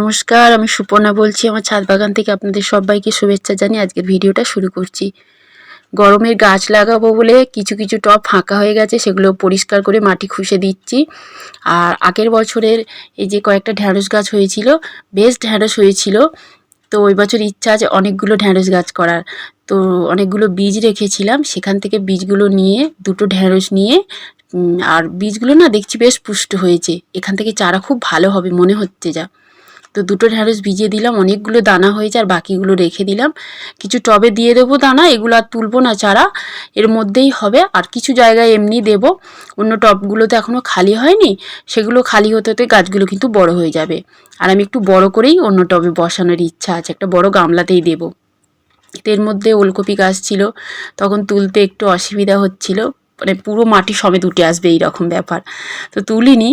নমস্কার, আমি সুপর্ণা বলছি। আমার ছাদ বাগান থেকে আপনাদের সবাইকে শুভেচ্ছা জানিয়ে আজকের ভিডিওটা শুরু করছি। গরমের গাছ লাগাবো বলে কিছু কিছু টব ফাঁকা হয়ে গেছে, সেগুলো পরিষ্কার করে মাটি খুশে দিচ্ছি। আর আগের বছরের এই যে কয়েকটা ঢ্যাঁড়স গাছ হয়েছিল, বেশ ঢ্যাঁড়স হয়েছিল। তো ওই বছর ইচ্ছা আছে অনেকগুলো ঢ্যাঁড়স গাছ করার। তো অনেকগুলো বীজ রেখেছিলাম, সেখান থেকে বীজগুলো নিয়ে, দুটো ঢ্যাঁড়স নিয়ে আর বীজগুলো না দেখছি বেশ পুষ্ট হয়েছে। এখান থেকে চারা খুব ভালো হবে মনে হচ্ছে যা। তো দুটো ঢ্যাঁড়স ভিজিয়ে দিলাম, অনেকগুলো দানা হয়েছে আর বাকিগুলো রেখে দিলাম। কিছু টবে দিয়ে দেবো দানা, এগুলো আর তুলবো না চারা, এর মধ্যেই হবে। আর কিছু জায়গায় এমনি দেবো, অন্য টবগুলো তো এখনও খালি হয়নি, সেগুলো খালি হতে হতে গাছগুলো কিন্তু বড় হয়ে যাবে। আর আমি একটু বড় করেই অন্য টবে বসানোর ইচ্ছা আছে, একটা বড় গামলাতেই দেবো। এর মধ্যে ওলকপি গাছ ছিল, তখন তুলতে একটু অসুবিধা হচ্ছিল মানে পুরো মাটি সমেত উঠে আসবে এই রকম ব্যাপার। তো তুলিনি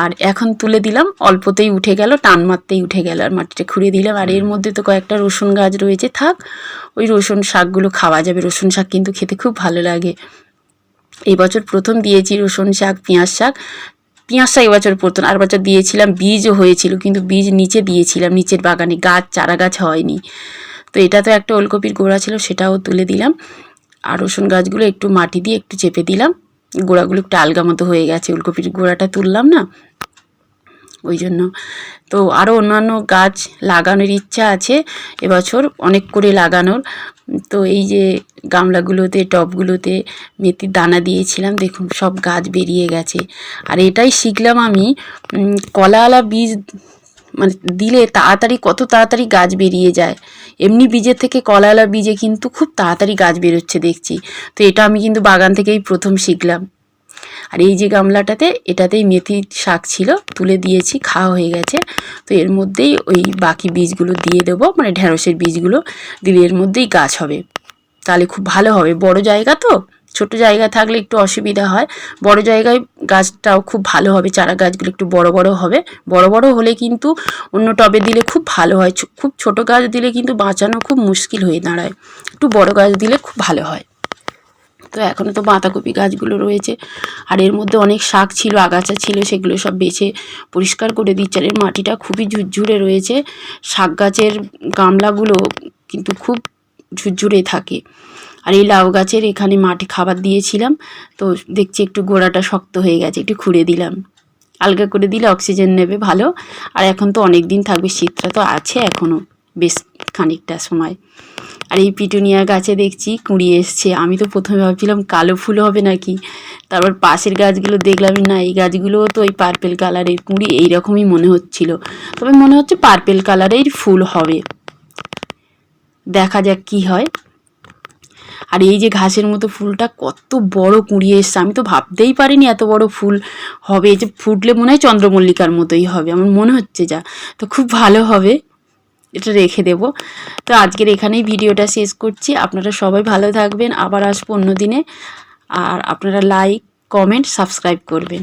আর এখন তুলে দিলাম অল্পতেই উঠে গেল টান মারতেই উঠে গেল আর মাটিটা খুঁড়ে দিলাম। আর এর মধ্যে তো কয়েকটা রসুন গাছ রয়েছে থাক ওই রসুন শাকগুলো খাওয়া যাবে। রসুন শাক কিন্তু খেতে খুব ভালো লাগে। এই বছর প্রথম দিয়েছি রসুন শাক পেঁয়াজ শাক। পেঁয়াজ শাক এবছর প্রথম আর বছর দিয়েছিলাম বীজও হয়েছিল কিন্তু বীজ নিচে দিয়েছিলাম নিচের বাগানে গাছ চারা গাছ হয়নি। তো এটা তো একটা ওলকপির গোড়া ছিল সেটাও তুলে দিলাম। আর রসুন গাছগুলো একটু মাটি দিয়ে একটু চেপে দিলাম। গোড়াগুলো একটু আলগা মতো হয়ে গেছে ওলকপির গোড়াটা তুললাম না? ওই জন্য। তো আরও অন্যান্য গাছ লাগানোর ইচ্ছা আছে, এবছর অনেক করে লাগানোর। তো এই যে গামলাগুলোতে, টবগুলোতে মেথির দানা দিয়েছিলাম, দেখুন সব গাছ বেরিয়ে গেছে। আর এটাই শিখলাম আমি কলাওয়ালা বীজ মানে দিলে তাড়াতাড়ি কত তাড়াতাড়ি গাছ বেরিয়ে যায়। এমনি বীজের থেকে কলাওয়ালা বীজে কিন্তু খুব তাড়াতাড়ি গাছ বেরোচ্ছে দেখছি। তো এটা আমি কিন্তু বাগান থেকেই প্রথম শিখলাম। আর এই যে গামলাটাতে, এটাতেই মেথি শাক ছিল, তুলে দিয়েছি, খাওয়া হয়ে গেছে। তো এর মধ্যেই ওই বাকি বীজগুলো দিয়ে দেবো মানে ঢ্যাঁড়সের বীজগুলো, দিলে এর মধ্যেই গাছ হবে। তাহলে খুব ভালো হবে। বড় জায়গা তো? ছোট জায়গা থাকলে একটু অসুবিধা হয়। বড় জায়গায় গাছটাও খুব ভালো হবে, চারা গাছগুলো একটু বড় বড় হবে। বড় বড় হলে কিন্তু অন্য টবে দিলে খুব ভালো হয়। খুব ছোট গাছ দিলে কিন্তু বাঁচানো খুব মুশকিল হয়ে দাঁড়ায়। একটু বড় গাছ দিলে খুব ভালো হয়। তো এখনও তো বাঁধাকপি গাছগুলো রয়েছে। আর এর মধ্যে অনেক শাক ছিল, আগাছা ছিল, সেগুলো সব বেছে পরিষ্কার করে দিচ্ছে। আর এর মাটিটা খুবই ঝুরঝুরে রয়েছে। শাক গাছের গামলাগুলো কিন্তু খুব ঝুরঝুরে থাকে। আর এই লাউ গাছের এখানে মাটি খাবার দিয়েছিলাম, তো দেখছি একটু গোড়াটা শক্ত হয়ে গেছে, একটু খুঁড়ে দিলাম। আলগা করে দিলে অক্সিজেন নেবে, ভালো। আর এখন তো অনেক দিন থাকবে, শীতটা তো আছে এখনও বেশ খানিকটা সময়। আর এই পিটুনিয়া গাছে দেখছি কুঁড়ি এসছে। আমি তো প্রথমে ভাবছিলাম কালো ফুল হবে নাকি? তারপর পাশের গাছগুলো দেখলাম, না, এই গাছগুলোও তো ওই পার্পেল কালারের কুঁড়ি, এইরকমই মনে হচ্ছিল। তবে মনে হচ্ছে পার্পেল কালারের ফুল হবে। দেখা যাক কি হয়। আর এই যে ঘাসের মতো ফুলটা কত বড় কুঁড়িয়ে এসছে, আমি তো ভাবতেই পারিনি এত বড় ফুল হবে। এই যে ফুটলে মনে হয় চন্দ্রমল্লিকার মতোই হবে, আমার মনে হচ্ছে যা। তো খুব ভালো হবে, এটা রেখে দেব। তো আজকের এখানেই ভিডিওটা শেষ করছি। আপনারা সবাই ভালো থাকবেন, আবার আসব অন্য দিনে। আর আপনারা লাইক কমেন্ট সাবস্ক্রাইব করবেন।